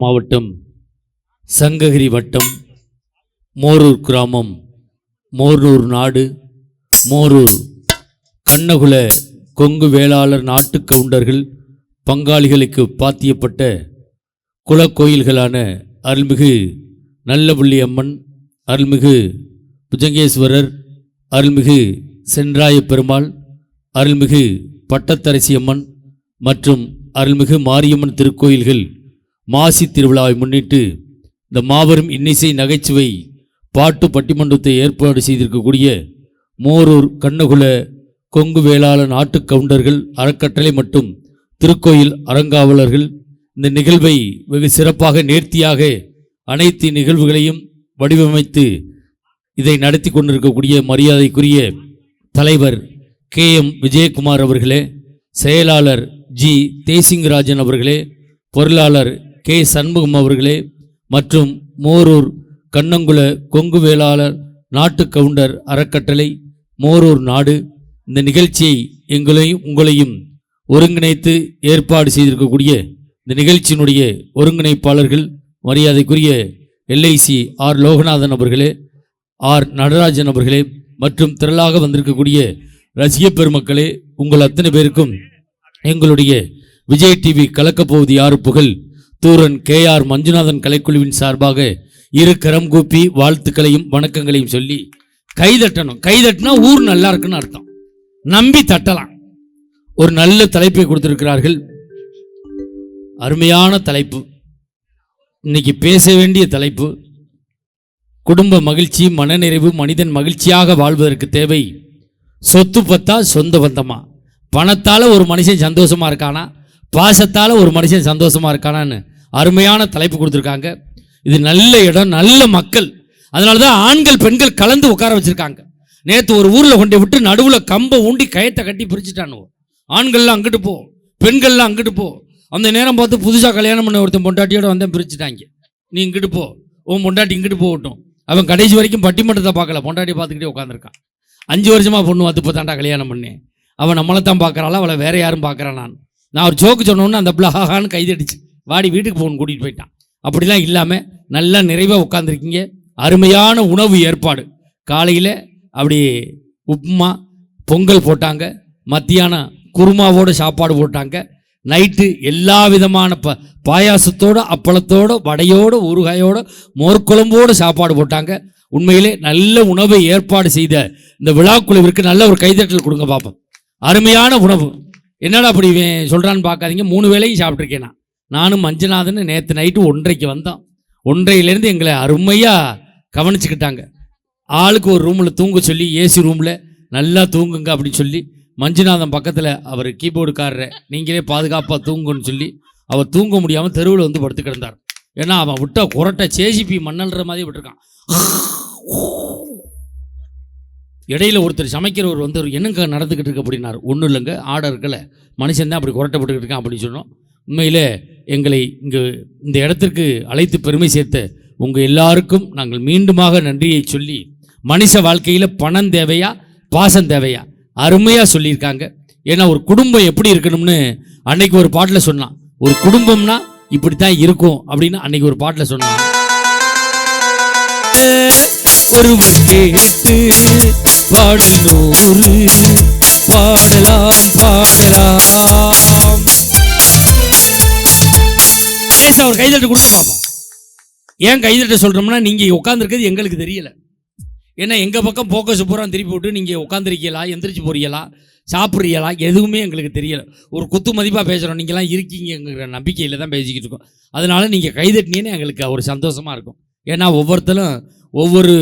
மாவட்டம் சங்ககிரி வட்டம் மோரூர் கிராமம் மோர்னூர் நாடு மோரூர் கண்ணகுல கொங்கு வேளாளர் நாட்டு கவுண்டர்கள் பங்காளிகளுக்கு பாத்தியப்பட்ட குலக்கோயில்களான அருள்மிகு நல்லபுள்ளி அம்மன் அருள்மிகு புஜங்கேஸ்வரர் அருள்மிகு சென்றாய பெருமாள் அருள்மிகு பட்டத்தரசி அம்மன் மற்றும் அருள்மிகு மாரியம்மன் திருக்கோயில்கள் மாசி திருவிழாவை முன்னிட்டு இந்த மாபெரும் இன்னிசை நகைச்சுவை பாட்டு பட்டிமன்றத்தை ஏற்பாடு செய்திருக்கக்கூடிய மோரூர் கண்ணகுல கொங்கு வேளாளர் நாட்டு கவுண்டர்கள் அறக்கட்டளை மற்றும் திருக்கோயில் அறங்காவலர்கள் இந்த நிகழ்வை வெகு சிறப்பாக நேர்த்தியாக அனைத்து நிகழ்வுகளையும் வடிவமைத்து இதை நடத்தி கொண்டிருக்கக்கூடிய மரியாதைக்குரிய தலைவர் கே எம் விஜயகுமார் அவர்களே செயலாளர் ஜி தேசிங்கராஜன் அவர்களே பொருளாளர் கே. சண்முகம் அவர்களே மற்றும் மோரூர் கண்ணங்குல கொங்கு வேளாளர் நாட்டு கவுண்டர் அறக்கட்டளை மோரூர் நாடு இந்த நிகழ்ச்சியை எங்களையும் உங்களையும் ஒருங்கிணைத்து ஏற்பாடு செய்திருக்கக்கூடிய இந்த நிகழ்ச்சியினுடைய ஒருங்கிணைப்பாளர்கள் மரியாதைக்குரிய எல்ஐசி ஆர். லோகநாதன் அவர்களே ஆர். நடராஜன் அவர்களே மற்றும் திரளாக வந்திருக்கக்கூடிய ரசிக பெருமக்களே உங்கள் அத்தனை பேருக்கும் எங்களுடைய விஜய் டிவி கலக்கப்போவது யாரு புகழ்? தூரன் கே ஆர் மஞ்சுநாதன் கலைக்குழுவின் சார்பாக இரு கரம் கூப்பி வாழ்த்துக்களையும் வணக்கங்களையும் சொல்லி கைதட்டணும். கைதட்டினா ஊர் நல்லா இருக்குன்னு அர்த்தம். நம்பி தட்டலாம். ஒரு நல்ல தலைப்பை கொடுத்திருக்கிறார்கள். அருமையான தலைப்பு. இன்னைக்கு பேச வேண்டிய தலைப்பு குடும்ப மகிழ்ச்சி மனநிறைவு மனிதன் மகிழ்ச்சியாக வாழ்வதற்கு தேவை. சொத்து பத்தா சொந்த பந்தமா? பணத்தால் ஒரு மனுஷன் சந்தோஷமா இருக்கானா? பாசத்தால் ஒரு மனுஷன் சந்தோஷமாக இருக்கானான்னு அருமையான தலைப்பு கொடுத்துருக்காங்க. இது நல்ல இடம் நல்ல மக்கள். அதனால தான் ஆண்கள் பெண்கள் கலந்து உட்கார வச்சுருக்காங்க. நேற்று ஒரு ஊரில் கொண்டு விட்டு நடுவில் கம்பை ஊண்டி கயத்தை கட்டி பிரிச்சுட்டானுவோ ஆண்கள்லாம் அங்கிட்டு போ பெண்கள்லாம் அங்கிட்டு போ. அந்த நேரம் பார்த்து புதுசாக கல்யாணம் பண்ண ஒருத்தன் பொண்டாட்டியோட வந்தேன் பிரிச்சுட்டாங்க. நீ இங்கிட்டு போ உன் பொண்டாட்டி இங்கிட்டு போகட்டும். அவன் கடைசி வரைக்கும் பட்டிமன்றத்தை பார்க்கல பொண்டாட்டி பார்த்துக்கிட்டே உட்காந்துருக்கான் அஞ்சு வருஷமாக பொண்ணு வந்து இப்போ தாண்டா கல்யாணம் பண்ணேன். அவன் நம்மளை தான் பார்க்குறாளா அவளை வேற யாரும் பார்க்குறான் நான் நான் ஒரு ஜோக்கு சொன்னோன்னு அந்த பிள்ளை ஹாஹான்னு கைதடிச்சு வாடி வீட்டுக்கு போகணும் கூட்டிகிட்டு போயிட்டான். அப்படிலாம் இல்லாமல் நல்லா நிறைவாக உட்காந்துருக்கீங்க அருமையான உணவு ஏற்பாடு. காலையில் அப்படி உப்புமா பொங்கல் போட்டாங்க. மத்தியானம் குருமாவோட சாப்பாடு போட்டாங்க. நைட்டு எல்லா விதமான ப பாயாசத்தோட அப்பளத்தோட வடையோட ஊறுகாயோடு மோர்க்குழம்போடு சாப்பாடு போட்டாங்க. உண்மையிலே நல்ல உணவை ஏற்பாடு செய்த இந்த விழா குழுவிற்கு நல்ல ஒரு கைதட்டல் கொடுங்க பார்ப்போம் அருமையான உணவு. என்னடா அப்படி இவன் சொல்கிறான்னு பார்க்காதீங்க. மூணு வேளையும் சாப்பிட்ருக்கேன் நான். நானும் மஞ்சநாதன் நேற்று நைட்டு ஒன்றைக்கு வந்தோம் ஒன்றையிலேருந்து எங்களை அருமையாக கவனிச்சுக்கிட்டாங்க. ஆளுக்கு ஒரு ரூமில் தூங்க சொல்லி ஏசி ரூமில் நல்லா தூங்குங்க அப்படின்னு சொல்லி மஞ்சுநாதன் பக்கத்தில் அவர் கீபோர்டுக்காரரை நீங்களே பாதுகாப்பாக தூங்குன்னு சொல்லி அவர் தூங்க முடியாமல் தெருவில் வந்து படுத்து கிடந்தார். ஏன்னா அவன் விட்ட குரட்டை சேசிபி மண்ணல்ற மாதிரி விட்டுருக்கான். இடையில ஒருத்தர் சமைக்கிறவர் வந்து என்னங்க நடந்துக்கிட்டு இருக்கு? அப்படின்னார். ஒன்றும் இல்லைங்க. ஆர்டர் இருக்கலை. மனுஷன் தான் அப்படி குரட்டப்பட்டுக்கிட்டு இருக்கான் அப்படின்னு சொன்னோம் உண்மையில் எங்களை இங்கு இந்த இடத்திற்கு அழைத்து பெருமை சேர்த்த உங்கள் எல்லாருக்கும் நாங்கள் மீண்டுமாக நன்றியை சொல்லி மனுஷ வாழ்க்கையில் பணம் தேவையா பாசம் தேவையா? அருமையாக சொல்லியிருக்காங்க. ஏன்னா ஒரு குடும்பம் எப்படி இருக்கணும்னு அன்னைக்கு ஒரு பாட்டில் சொன்னான். ஒரு குடும்பம்னா இப்படித்தான் இருக்கும் அப்படின்னு அன்னைக்கு ஒரு பாட்டில் சொன்னான். ஒருவர் கேட்டு பாடல் நூறு பாடலாம். பாடலாம் அவர் ஒரு கைதட்டு கொடுத்து பார்ப்போம் ஏன் கைதட்ட சொல்றோம்னா நீங்க உட்காந்துருக்கிறது எங்களுக்கு தெரியல. ஏன்னா எங்க பக்கம் போக்கஸ் பூரா திருப்பி விட்டு நீங்க உட்காந்துருக்கீங்களா எந்திரிச்சு போறீங்களா சாப்பிட்றீங்களா எதுவுமே எங்களுக்கு தெரியல. ஒரு குத்து மதிப்பாக பேசுகிறோம் நீங்களாம் இருக்கீங்கிற நம்பிக்கையில் தான் பேசிக்கிட்டு இருக்கோம். அதனால் நீங்கள் கைதட்டினீன்னு எங்களுக்கு ஒரு சந்தோஷமாக இருக்கும். ஏன்னா ஒவ்வொருத்தரும் ஒவ்வொரு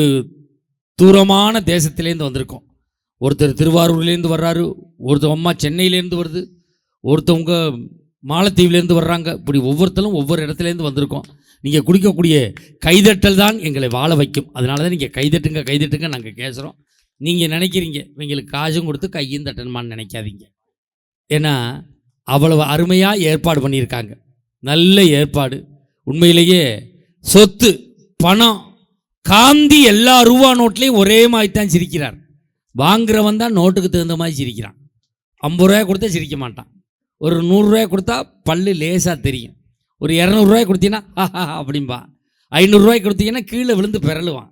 தூரமான தேசத்துலேருந்து வந்திருக்கோம். ஒருத்தர் திருவாரூர்லேருந்து வர்றாரு ஒருத்தர் அம்மா சென்னையிலேருந்து வருது ஒருத்தவங்க மாலத்தீவுலேருந்து வர்றாங்க. இப்படி ஒவ்வொருத்தரும் ஒவ்வொரு இடத்துலேருந்து வந்திருக்கோம். நீங்கள் குடிக்கக்கூடிய கைதட்டல் தான் எங்களை வாழ வைக்கும். அதனால தான் நீங்கள் கைதட்டுங்க கைதட்டுங்க நாங்கள் கேசுகிறோம் நீங்கள் நினைக்கிறீங்க இவங்களுக்கு காசும் கொடுத்து கையும் தட்டணுமான்னு நினைக்காதீங்க. ஏன்னா அவ்வளவு அருமையாக ஏற்பாடு பண்ணியிருக்காங்க. நல்ல ஏற்பாடு. உண்மையிலேயே சொத்து பணம் காந்தி எல்லா ரூபா நோட்லேயும் ஒரே மாதிரி தான் சிரிக்கிறார். வாங்குறவன் தான் நோட்டுக்கு தகுந்த மாதிரி சிரிக்கிறான். ஐம்பது ரூபாய் கொடுத்தா சிரிக்க மாட்டான். ஒரு நூறுரூவாய் கொடுத்தா பல்லு லேசாக தெரியும். ஒரு இரநூறுவாய் கொடுத்தீங்கன்னா ஆஹா அப்படிம்பா. ஐநூறுரூவாய் கொடுத்தீங்கன்னா கீழே விழுந்து பிறழுவான்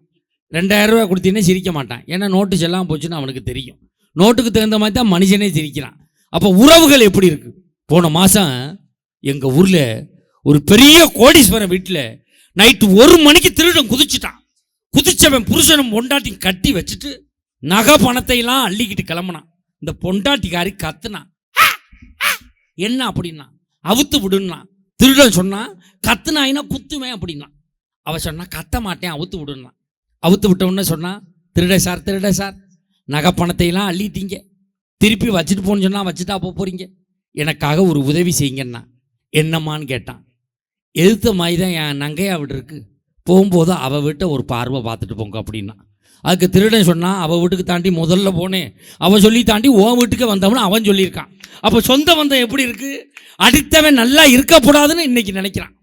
ரெண்டாயிரரூவா கொடுத்தீங்கன்னா சிரிக்க மாட்டான். ஏன்னா நோட்டு செல்லாமல் போச்சுன்னு அவனுக்கு தெரியும். நோட்டுக்கு தகுந்த மாதிரி தான் மனுஷனே சிரிக்கிறான். அப்போ உறவுகள் எப்படி இருக்குது போன மாதம் எங்கள் ஊரில் ஒரு பெரிய கோடீஸ்வரன் வீட்டில் நைட்டு ஒரு மணிக்கு திருடன் குதிச்சிட்டான். குதிச்சவன் புருஷனும் பொண்டாட்டியும் கட்டி வச்சுட்டு நகை பணத்தை எல்லாம் அள்ளிக்கிட்டு கிளம்புனான். இந்த பொண்டாட்டிக்காரி கத்துனான். என்ன அப்படின்னா அவுத்து விடுன்னா. திருடன் சொன்னான் கத்துனாயினா குத்துவேன் அப்படின்னா. அவ சொன்னா கத்த மாட்டேன் அவுத்து விடுன்னா. அவுத்து விட்ட உடனே சொன்னா திருட சார் திருட சார் நகை பணத்தை எல்லாம் அள்ளிட்டீங்க. திருப்பி வச்சுட்டு போன்னு சொன்னால் வச்சுட்டா போக போறீங்க. எனக்காக ஒரு உதவி செய்யுங்கன்னா என்னம்மான்னு கேட்டான். எதிர்த்த மாதிரி தான் என் நங்கையா வீடு இருக்கு. போகும்போது அவள் வீட்டை ஒரு பார்வை பார்த்துட்டு போங்க அப்படின்னா. அதுக்கு திருடன் சொன்னால் அவள் வீட்டுக்கு தாண்டி முதல்ல போனேன் அவன் சொல்லி தாண்டி உன் வீட்டுக்கு வந்தவனு அவன் சொல்லியிருக்கான். அப்போ சொந்த பந்தம் எப்படி இருக்குது அடுத்தவன் நல்லா இருக்கக்கூடாதுன்னு இன்றைக்கி நினைக்கிறான்.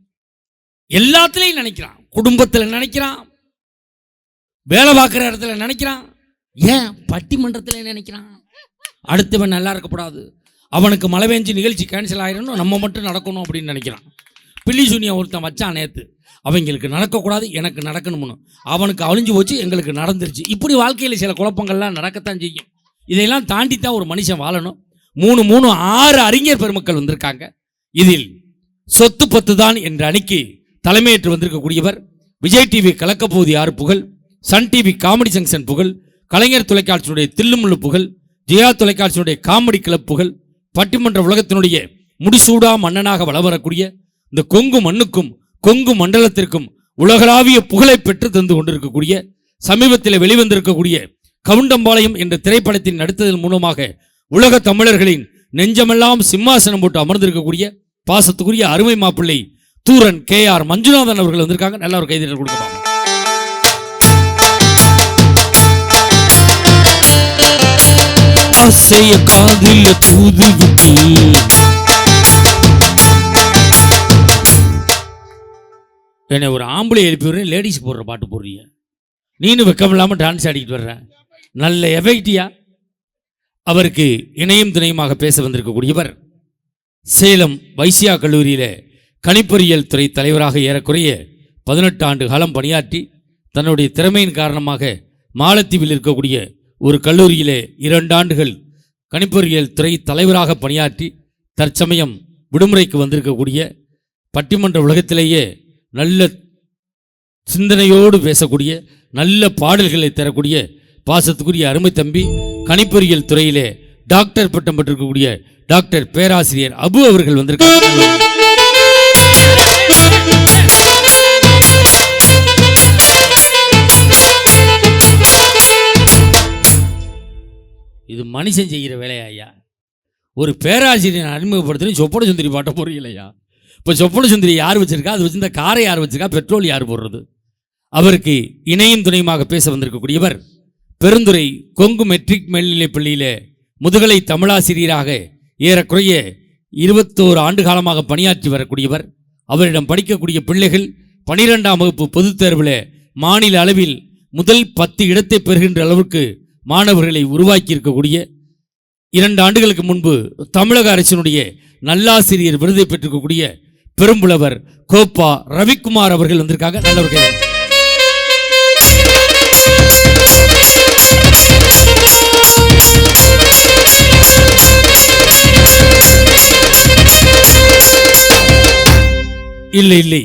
எல்லாத்துலேயும் நினைக்கிறான். குடும்பத்தில் நினைக்கிறான். வேலை பார்க்குற இடத்துல நினைக்கிறான். ஏன்? பட்டிமன்றத்தில் நினைக்கிறான். அடுத்தவன் நல்லா இருக்கக்கூடாது. அவனுக்கு மழை பெஞ்சு நிகழ்ச்சி கேன்சல் ஆகிடணும் நம்ம மட்டும் நடக்கணும் அப்படின்னு நினைக்கிறான். பில்லி சூனியா ஒருத்தன் வச்சான் நேற்று அவங்களுக்கு நடக்கக்கூடாது எனக்கு நடக்கணும்னு. அவனுக்கு அழிஞ்சு போச்சு எங்களுக்கு நடந்துருச்சு. இப்படி வாழ்க்கையில் சில குழப்பங்கள்லாம் நடக்கத்தான் செய்யும். இதையெல்லாம் தாண்டி தான் ஒரு மனுஷன் வாழணும். மூணு மூணு ஆறு அறிஞர் பெருமக்கள் வந்திருக்காங்க. இதில் சொத்து பத்து தான் என்ற அணிக்கு தலைமையேற்று வந்திருக்கக்கூடியவர் விஜய் டிவி கலக்கப்போது ஆறு புகழ் சன் டிவி காமெடி ஜங்ஷன் புகழ் கலைஞர் தொலைக்காட்சியினுடைய தில்லுமுள்ளு புகழ் ஜெயா தொலைக்காட்சியினுடைய காமெடி கிளப் புகழ் பட்டிமன்ற உலகத்தினுடைய முடிசூடா மன்னனாக வளவரக்கூடிய வரக்கூடிய இந்த கொங்கு மண்ணுக்கும் கொங்கு மண்டலத்திற்கும் உலகளாவிய புகழை பெற்று தந்து கொண்டிருக்கக்கூடிய சமீபத்தில் வெளிவந்திருக்கக்கூடிய கவுண்டம்பாளையம் என்ற திரைப்படத்தின் நடித்ததன் மூலமாக உலக தமிழர்களின் நெஞ்சமெல்லாம் சிம்மாசனம் போட்டு அமர்ந்திருக்கக்கூடிய பாசத்துக்குரிய அருமை மாப்பிள்ளை தூரன் கே ஆர் மஞ்சுநாதன் அவர்கள் வந்திருக்காங்க. நல்ல ஒரு கைதிகள் கொடுக்கலாம் ஆசைய காதில் தூது விட்டு என்னை ஒரு ஆம்பளை எழுப்பி விடுறேன் லேடிஸ் போடுற பாட்டு போடுறீங்க. நீனு வெக்கம் இல்லாமல் டான்ஸ் ஆடிக்கிட்டு வர்றேன் நல்ல எஃபெக்டியா? அவருக்கு இணையும் துணையுமாக பேச வந்திருக்கக்கூடியவர் சேலம் வைசியா கல்லூரியில் கணிப்பொறியியல் துறை தலைவராக ஏறக்குறைய பதினெட்டு ஆண்டு காலம் பணியாற்றி தன்னுடைய திறமையின் காரணமாக மாலத்தீவில் இருக்கக்கூடிய ஒரு கல்லூரியிலே இரண்டு ஆண்டுகள் கணிப்பொறியியல் துறை தலைவராக பணியாற்றி தற்சமயம் விடுமுறைக்கு வந்திருக்கக்கூடிய பட்டிமன்ற உலகத்திலேயே நல்ல சிந்தனையோடு பேசக்கூடிய நல்ல பாடல்களை தரக்கூடிய பாசத்துக்குரிய அருமை தம்பி கணிப்பொறியியல் துறையிலே டாக்டர் பட்டம் பெற்றிருக்கக்கூடிய டாக்டர் பேராசிரியர் அபு அவர்கள் வந்திருக்காங்க இது மனுஷன் செய்கிற வேலையா ஐயா? ஒரு பேராசிரியர் அறிமுகப்படுத்தினு சொப்பட சுந்தரி பாட்ட போறீங்களையா இப்போ சொப்பன சுந்தரி யார் வச்சிருக்கா? அது வச்சிருந்த காரை யார் வச்சிருக்கா? பெட்ரோல் யார் போடுறது? அவருக்கு இணையும் துணையுமாக பேச வந்திருக்கக்கூடியவர் பெருந்துறை கொங்கு மெட்ரிக் மேல்நிலைப் பள்ளியிலே முதுகலை தமிழாசிரியராக ஏறக்குறைய இருபத்தோரு ஆண்டு காலமாக பணியாற்றி வரக்கூடியவர். அவரிடம் படிக்கக்கூடிய பிள்ளைகள் பனிரெண்டாம் வகுப்பு பொதுத் தேர்வில் மாநில அளவில் முதல் பத்து இடத்தை பெறுகின்ற அளவுக்கு மாணவர்களை உருவாக்கி இருக்கக்கூடிய இரண்டு ஆண்டுகளுக்கு முன்பு தமிழக அரசினுடைய நல்லாசிரியர் விருதை பெற்றிருக்கக்கூடிய பெரும்புலவர் கோப்பா ரவிக்குமார் அவர்கள் வந்திருக்காங்க. நல்லவர்கள் இல்லை இல்லை.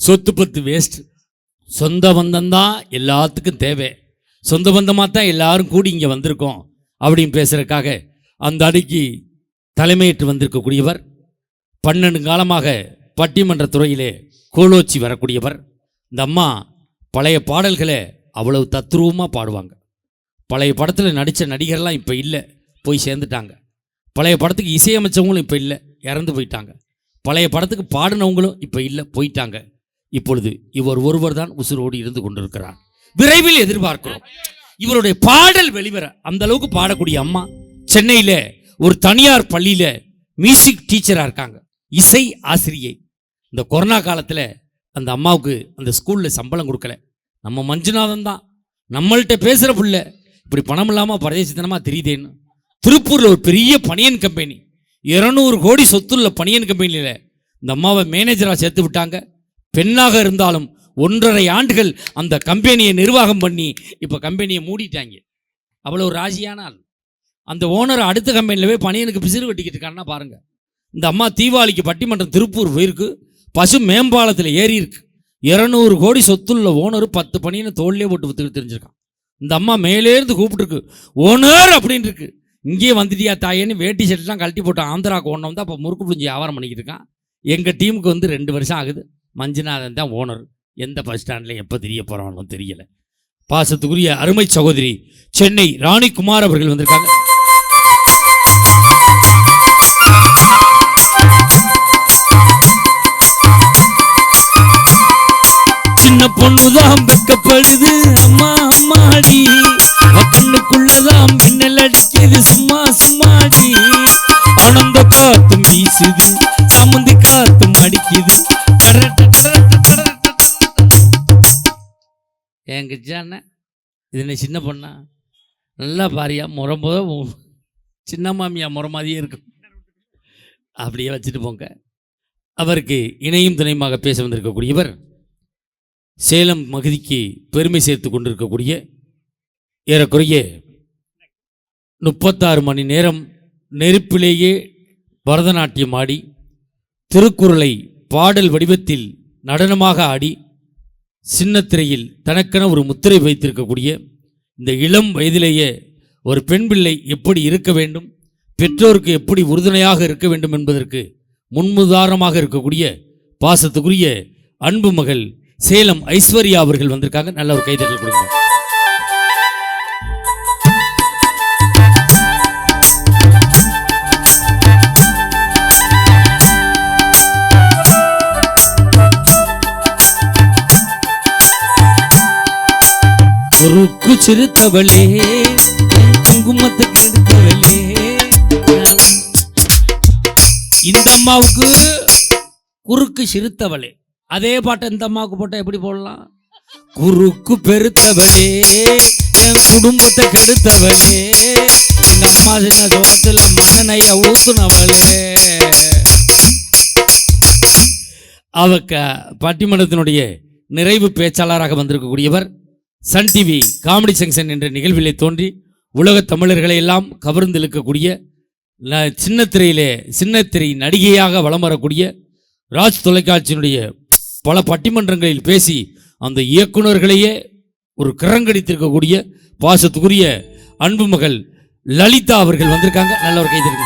சொத்து பத்து வேஸ்ட் சொந்த பந்தம் தான் எல்லாத்துக்கும் தேவை. சொந்த பந்தமாக தான் எல்லாரும் கூடி இங்கே வந்திருக்கோம் அப்படின்னு பேசுகிறக்காக அந்த அடிக்கு தலைமையிட்டு வந்திருக்கக்கூடியவர். பன்னெண்டு காலமாக பட்டிமன்ற துறையிலே கோலோச்சி வரக்கூடியவர். இந்த அம்மா பழைய பாடல்களை அவ்வளவு தத்ரூபமாக பாடுவாங்க. பழைய படத்தில் நடித்த நடிகர்லாம் இப்போ இல்லை போய் சேர்ந்துட்டாங்க. பழைய படத்துக்கு இசையமைச்சவங்களும் இப்போ இல்லை இறந்து போயிட்டாங்க. பழைய படத்துக்கு பாடினவங்களும் இப்போ இல்லை போயிட்டாங்க. இப்பொழுது இவர் ஒருவர் தான் உசுரோடு இருந்து கொண்டிருக்கிறார். விரைவில் எதிர்பார்க்கிறோம். இவருடைய பாடல் வெளிவர அந்த அளவுக்கு பாடக்கூடிய அம்மா சென்னையில் ஒரு தனியார் பள்ளியில் மியூசிக் டீச்சராக இருக்காங்க. இசை ஆசிரியை. இந்த கொரோனா காலத்தில் அந்த அம்மாவுக்கு அந்த ஸ்கூலில் சம்பளம் கொடுக்கல. நம்ம மஞ்சுநாதன் தான். நம்மள்கிட்ட பேசுகிற புள்ள இப்படி பணம் இல்லாமல் பரதேசித்தனமாக தெரியுதேன்னு. திருப்பூரில் ஒரு பெரிய பனியன் கம்பெனி இருநூறு கோடி சொத்துள்ள பனியன் கம்பெனியில் இந்த அம்மாவை மேனேஜராக சேர்த்து விட்டாங்க. பெண்ணாக இருந்தாலும் ஒன்றரை ஆண்டுகள் அந்த கம்பெனியை நிர்வாகம் பண்ணி இப்போ கம்பெனியை மூடிட்டாங்க. அவ்வளோ ராசியான ஆள். அந்த ஓனர் அடுத்த கம்பெனியில் போய் பணியனுக்கு பிசிறு வெட்டிக்கிட்டு இருக்காங்கன்னா பாருங்கள் இந்த அம்மா தீபாவளிக்கு பட்டிமன்றம் திருப்பூர் போயிருக்கு. பசு மேம்பாலத்தில் ஏறி இருக்கு. இரநூறு கோடி சொத்துள்ள ஓனர் பத்து பணின்னு தோல்லே போட்டு வித்துக்கிட்டு தெரிஞ்சிருக்கான். இந்த அம்மா மேலேருந்து கூப்பிட்டுருக்கு. ஓனர் அப்படின்னு இருக்கு. இங்கேயே வந்துட்டியா தாயேன்னு வேட்டி ஷர்ட்லாம் கழட்டி போட்டு ஆந்திராவுக்கு ஓனர் வந்து அப்போ முறுக்கு புளிஞ்சி வியாபாரம் பண்ணிக்கிட்டு இருக்கான். எங்கள் டீமுக்கு வந்து ரெண்டு வருஷம் ஆகுது. மஞ்சுநாதன் தான் ஓனர் எந்த பஸ் ஸ்டாண்டில் எப்போ தெரிய போகிறாலும் தெரியலை. பாசத்துக்குரிய அருமை சகோதரி சென்னை ராணிகுமார் அவர்கள் வந்திருக்காங்க. பொண்ணுதான் வெக்கப்படுது. அம்மா அம்மாடி. கண்ணுக்குள்ளதான் மின்னல் அடிக்குது. சும்மா சும்மாடி. ஆனந்த காத்தும் வீசுது. சமுந்தி காத்தும் அடிக்குது டரட்ட, இது என்ன சின்ன பொண்ணா? நல்லா பாரியா. முறம்போத சின்ன மாமியா முறை மாதிரியே இருக்கும். அப்படியே வச்சுட்டு போங்க. அவருக்கு இணையும் துணையுமாக பேச வந்திருக்கக்கூடியவர் சேலம் மகுதிக்கு பெருமை சேர்த்து கொண்டிருக்கக்கூடிய ஏறக்குறைய முப்பத்தாறு மணி நேரம் நெருப்பிலேயே பரதநாட்டியம் ஆடி திருக்குறளை பாடல் வடிவத்தில் நடனமாக ஆடி சின்னத்திரையில் தனக்கென ஒரு முத்திரை வைத்திருக்கக்கூடிய இந்த இளம் வயதிலேயே ஒரு பெண் பிள்ளை எப்படி இருக்க வேண்டும் பெற்றோருக்கு எப்படி உறுதுணையாக இருக்க வேண்டும் என்பதற்கு முன்முதாரணமாக இருக்கக்கூடிய பாசத்துக்குரிய அன்பு மகள் சேலம் ஐஸ்வர்யா அவர்கள் வந்திருக்காங்க. நல்ல ஒரு கைதட்டல் கொடுங்க. ருக்கு சிறுத்தவளே குங்குமத்தை குங்குமத்துக்கு எடுத்தவளே இந்த அம்மாவுக்கு குறுக்கு சிறுத்தவளே. அதே பாட்டை இந்த அம்மாவுக்கு போட்டால் எப்படி போடலாம்? குறுக்கு பெருத்தவளே என் குடும்பத்தை கெடுத்தவளே எங்க அம்மா சின்ன சோத்துல மண்ணெண்ணைய ஊத்துனவளே. அவ பட்டிமன்றத்தினுடைய நிறைவு பேச்சாளராக வந்திருக்கக்கூடியவர் சன் டிவி காமெடி செங்ஷன் என்ற நிகழ்விலே தோன்றி உலகத் தமிழர்களை எல்லாம் கவர்ந்து இழுக்கக்கூடிய ந- சின்னத்திரையிலே சின்னத்திரை நடிகையாக வலம் வரக்கூடிய ராஜ் தொலைக்காட்சியினுடைய பல பட்டிமன்றங்களில் பேசி அந்த இயக்குநர்களையே ஒரு கிரங்கடித்திருக்கக்கூடிய பாசத்துக்குரிய அன்பு மகள் லலிதா அவர்கள் வந்திருக்காங்க. நல்ல ஒரு கைதருங்க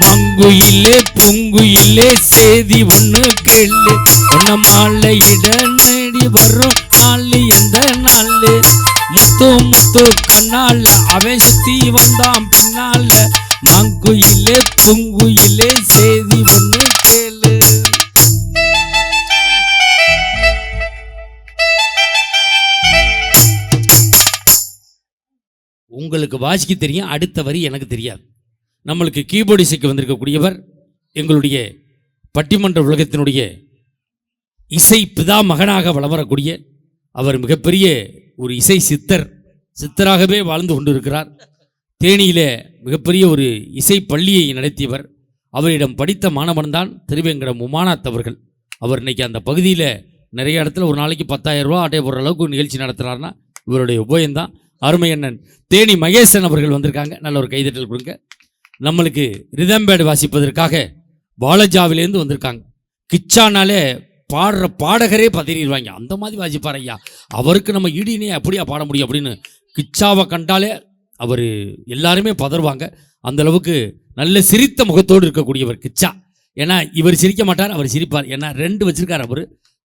மங்குயிலே பொங்குயிலே சேதி ஒண்ணு கேளு. ஒன்ன மாலையிட நேடி வரும் நாள் எந்த நாள்? முத்து முத்து கண்ணால் அவன் சுத்தி வந்தான் பின்னால மங்குயிலே பொங்குயிலே சேதி ஒண்ணு கேளு. உங்களுக்கு வாசிக்க தெரியும் அடுத்த வரி எனக்கு தெரியாது. நம்மளுக்கு கீபோர்டு இசைக்கு வந்திருக்கக்கூடியவர் எங்களுடைய பட்டிமன்ற உலகத்தினுடைய இசை பிதா மகனாக வலம் வரக்கூடிய அவர் மிகப்பெரிய ஒரு இசை சித்தர் சித்தராகவே வாழ்ந்து கொண்டிருக்கிறார். தேனியிலே மிகப்பெரிய ஒரு இசை பள்ளியை நடத்தியவர். அவரிடம் படித்த மாணவன்தான் திருவேங்கடம் உமானாத் அவர்கள். அவர் இன்னைக்கு அந்த பகுதியில் நிறைய இடத்துல ஒரு நாளைக்கு பத்தாயிரம் ரூபா ஆட்டை போடுற அளவுக்கு நிகழ்ச்சி நடத்துகிறாருன்னா இவருடைய உபயம்தான் அருமை அண்ணன் தேனி மகேசன் அவர்கள் வந்திருக்காங்க. நல்ல ஒரு கைதட்டல் கொடுங்க. நம்மளுக்கு ரிதம்பேடு வாசிப்பதற்காக பாலஜாவிலேருந்து வந்திருக்காங்க. கிச்சானாலே பாடுற பாடகரே பதறிடுவாங்க. அந்த மாதிரி வாசிப்பார் ஐயா. அவருக்கு நம்ம ஈடினே அப்படியா பாட முடியும் அப்படின்னு கிச்சாவை கண்டாலே அவர் எல்லாருமே பதறுவாங்க. அந்தளவுக்கு நல்ல சிரித்த முகத்தோடு இருக்கக்கூடியவர் கிச்சா. ஏன்னா இவர் சிரிக்க மாட்டார் அவர் சிரிப்பார். ஏன்னா ரெண்டு வச்சிருக்கார் அவர்.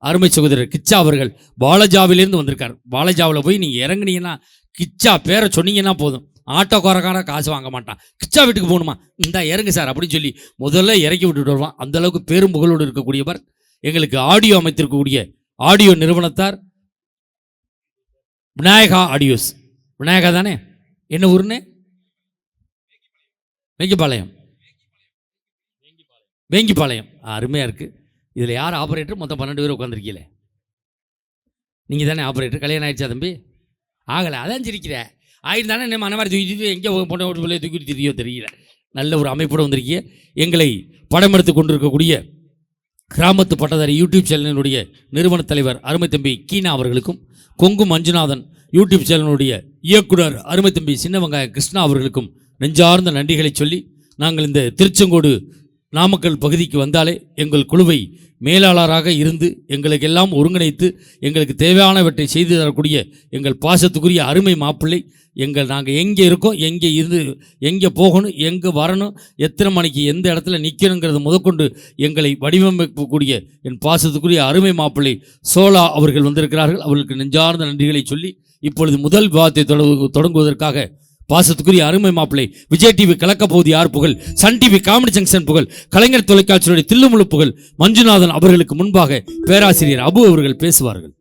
அருமை சகோதரர் கிச்சா அவர்கள் பாலஜாவிலேருந்து வந்திருக்கார். பாலஜாவில் போய் நீங்கள் இறங்குனீங்கன்னா கிச்சா பேரை சொன்னீங்கன்னா போதும். ஆட்டோக்காரக்கார காசு வாங்க மாட்டான். கிச்சா வீட்டுக்கு போகணுமா? இந்தா இறங்கு சார் அப்படின்னு சொல்லி முதல்ல இறக்கி விட்டுட்டு வருவான். அந்தளவுக்கு பெரும் புகழோடு இருக்கக்கூடியவர். எங்களுக்கு ஆடியோ அமைத்திருக்கக்கூடிய ஆடியோ நிறுவனத்தார் விநாயகா ஆடியோஸ். விநாயகா தானே? என்ன ஊருன்னு? வேங்கிப்பாளையம் வேங்கிப்பாளையம் அருமையாக இருக்குது இதில் யார் ஆப்ரேட்டர் மொத்தம் பன்னெண்டு பேர் உட்காந்துருக்கீங்களே நீங்கள் தானே ஆப்ரேட்டர் கல்யாணம் ஆயிடுச்சா தம்பி? ஆகலை. அதான் சிரிக்கிற. ஆயிருந்தானே நம்ம அந்த மாதிரி தூக்கி எங்கே பொண்ணை ஒரு பிள்ளைய தூக்கி தெரியோ தெரியல. நல்ல ஒரு அமைப்போடு வந்திருக்கீங்க. எங்களை படம் எடுத்து கொண்டிருக்கக்கூடிய கிராமத்து பட்டதாரி யூடியூப் சேனலினுடைய நிறுவன தலைவர் அருமை தம்பி கீனா அவர்களுக்கும் கொங்கு மஞ்சுநாதன் யூடியூப் சேனலுடைய இயக்குனர் அருமை தம்பி சின்னவங்காய கிருஷ்ணா அவர்களுக்கும் நெஞ்சார்ந்த நன்றிகளை சொல்லி நாங்கள் இந்த திருச்செங்கோடு நாமக்கல் பகுதிக்கு வந்தாலே எங்கள் குழுவை மேலாளராக இருந்து எங்களுக்கெல்லாம் ஒருங்கிணைத்து எங்களுக்கு தேவையானவற்றை செய்து தரக்கூடிய எங்கள் பாசத்துக்குரிய அருமை மாப்பிள்ளை எங்கள் நாங்கள் எங்கே இருக்கோம் எங்கே இருந்து எங்கே போகணும் எங்கே வரணும் எத்தனை மணிக்கு எந்த இடத்துல நிற்கணுங்கிறது முதற்கொண்டு எங்களை வடிவமைக்கக்கூடிய என் பாசத்துக்குரிய அருமை மாப்பிள்ளை சோலா அவர்கள் வந்திருக்கிறார்கள். அவர்களுக்கு நெஞ்சார்ந்த நன்றிகளை சொல்லி இப்பொழுது முதல் விவாதத்தை தொடங்குவதற்காக பாசத்துக்குரிய அருமை மாப்பிள்ளை விஜய் டிவி கலக்க போகுது யார் புகழ் சன் டிவி காமெடி ஜங்ஷன் புகழ் கலைஞர் தொலைக்காட்சியுடைய தில்லுமுழு புகழ் மஞ்சுநாதன் அவர்களுக்கு முன்பாக பேராசிரியர் அபு அவர்கள் பேசுவார்கள்.